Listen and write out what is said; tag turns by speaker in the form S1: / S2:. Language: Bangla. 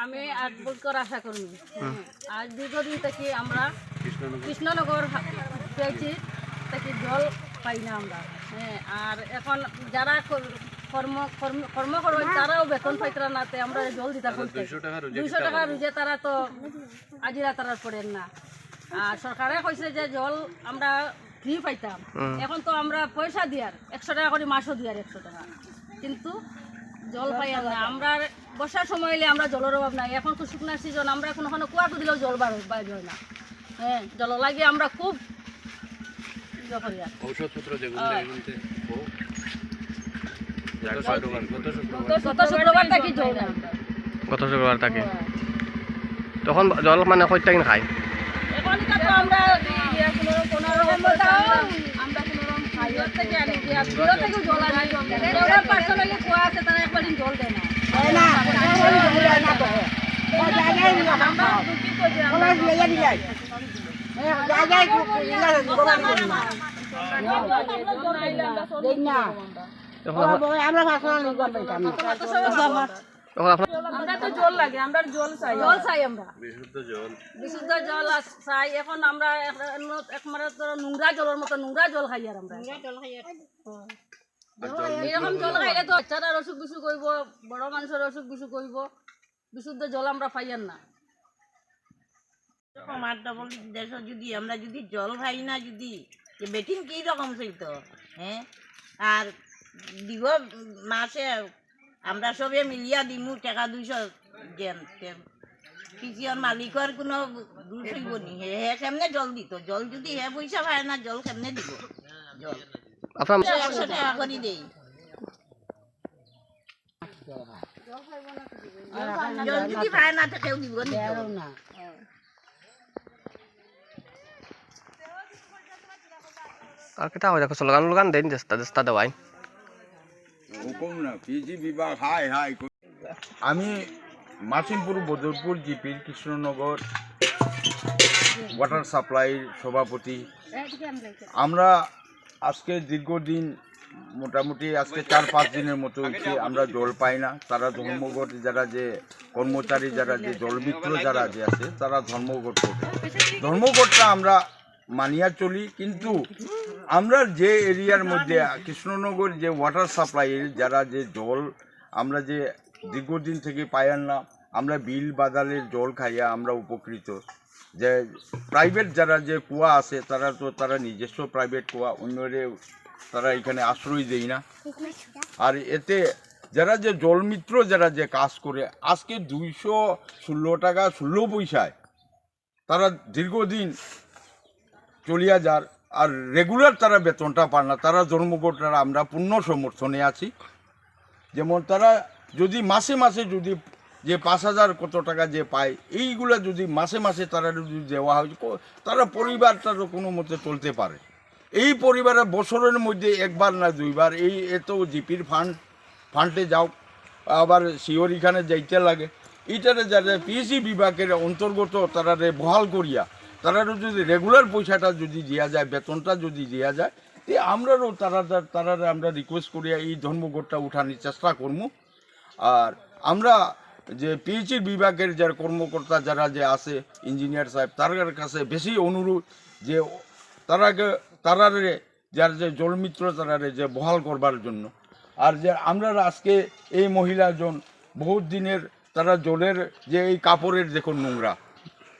S1: আমি আট বছর আশা করি আজ দীর্ঘদিন থেকে আমরা কৃষ্ণনগর। পেয়েছি থেকে জল পাই না আমরা। হ্যাঁ আর এখন যারা কর- কর্ম কর্ম কর্ম করবে তারাও বেতন পাইতরা নাতে আমরা জল দিতে দুইশো টাকা রুজে তারা তো আজিরা তারা পড়েন না। আর সরকারে কইছে যে জল আমরা ফ্রি পাইতাম। এখন তো আমরা পয়সা দিয়ার একশো টাকা করে মাসও দিয়ার একশো টাকা। কিন্তু জল পাই না আমরা বর্ষার সময় এলে আমরা জলের অভাব নাই এখন তো শুকনার সিজন আমরা কোনো কোনো কুয়াতে দিলেও জল বার বাইর হয় না হ্যাঁ জল লাগে আমরা খুব ইয়ে হ্যাঁ।
S2: শুক্রবার
S1: থেকে
S3: তখন জল মানে
S1: এখন তো আমরা ইয়ে আমরা কোনো রকম থেকে আনি থেকে জল আনি ওরা পাঁচশো লাগে কুয়া আছে তারা একবার দিন জল দেয় না আমরা আমরা তো জল লাগে আমরা জল চাই জল চাই আমরা
S2: বিশুদ্ধ জল
S1: বিশুদ্ধ জল চাই এখন আমরা একমাত্র নোংরা জলের মতো নোংরা জল খাই আর আমরা এরকম জল খাইলে তো বাচ্চারা অসুখ বিসুখ হইব বড় মানুষের অসুখ বিসুখ হইব বিশুদ্ধ জল আমরা পাইয়ার না।
S4: এরকম আর ডবল দেশ যদি আমরা যদি জল খাই না যদি যে বেটিং কি রকম হ্যাঁ আর দিব মাসে আমরা সবে মিলিয়া দিমু টাকা দুইশো পিছিয়র মালিকর কোনো দোষ হইব নি? হে হে কেমনে জল দিত? জল যদি হে পয়সা পায় না জল কেমনে দিব? জল।
S3: আপনার। আর কেটা হয় দেখো স্লোগান লোগান দেন দেস্তা দেস্তা দেওয়াই
S5: না হাই হাই কই- আমি মাসিমপুর বদরপুর জিপির কৃষ্ণনগর ওয়াটার সাপ্লাইর সভাপতি আমরা আজকে দীর্ঘদিন মোটামুটি আজকে চার পাঁচ দিনের মতো হচ্ছে আমরা জল পাই না। তারা ধর্মঘট যারা যে কর্মচারী যারা যে জলমিত্র যারা যে আছে তারা ধর্মঘট করে ধর্মঘটটা আমরা মানিয়া চলি কিন্তু আমরা যে এরিয়ার মধ্যে কৃষ্ণনগর যে ওয়াটার সাপ্লাই যারা যে জল আমরা যে দীর্ঘদিন থেকে পাইয়ার না আমরা বিল বাদালের জল খাইয়া আমরা উপকৃত। যে প্রাইভেট যারা যে কুয়া আছে, তারা তো তারা নিজস্ব প্রাইভেট কুয়া, অন্যরে তারা এখানে আশ্রয় দেয় না। আর এতে যারা যে জলমিত্র যারা যে কাজ করে, আজকে দুইশো ষোলো টাকা ষোলো পয়সায় তারা দীর্ঘদিন চলিয়া যার, আর রেগুলার তারা বেতনটা পান না, তারা ধর্মঘটারা আমরা পূর্ণ সমর্থনে আছি। যেমন তারা যদি মাসে মাসে যদি যে পাঁচ হাজার কত টাকা যে পায়, এইগুলা যদি মাসে মাসে তারা যদি দেওয়া হয় তারা পরিবারটারও কোনো মতে চলতে পারে। এই পরিবারের বছরের মধ্যে একবার না দুইবার, এই এত জিপির ফান্ড ফান্ডে যাও, আবার শিওর এখানে যাইতে লাগে। এইটারে যারা পিএসসি বিভাগের অন্তর্গত তারা বহাল করিয়া তারা যদি রেগুলার পয়সাটা যদি দেওয়া যায়, বেতনটা যদি দেওয়া যায়, তে আমরারও তারা তারা আমরা রিকোয়েস্ট করিয়া এই ধর্মঘটটা উঠানোর চেষ্টা করব আর আমরা যে পিএইচির বিভাগের যারা কর্মকর্তা যারা যে আছে ইঞ্জিনিয়ার সাহেব, তার কাছে বেশি অনুরোধ যে তারাকে তারারে যার যে জলমিত্র তারারে যে বহাল করবার জন্য। আর যে আমরা আজকে এই মহিলাজন বহুত দিনের তারা জলের যে এই কাপড়ের দেখুন নোংরা।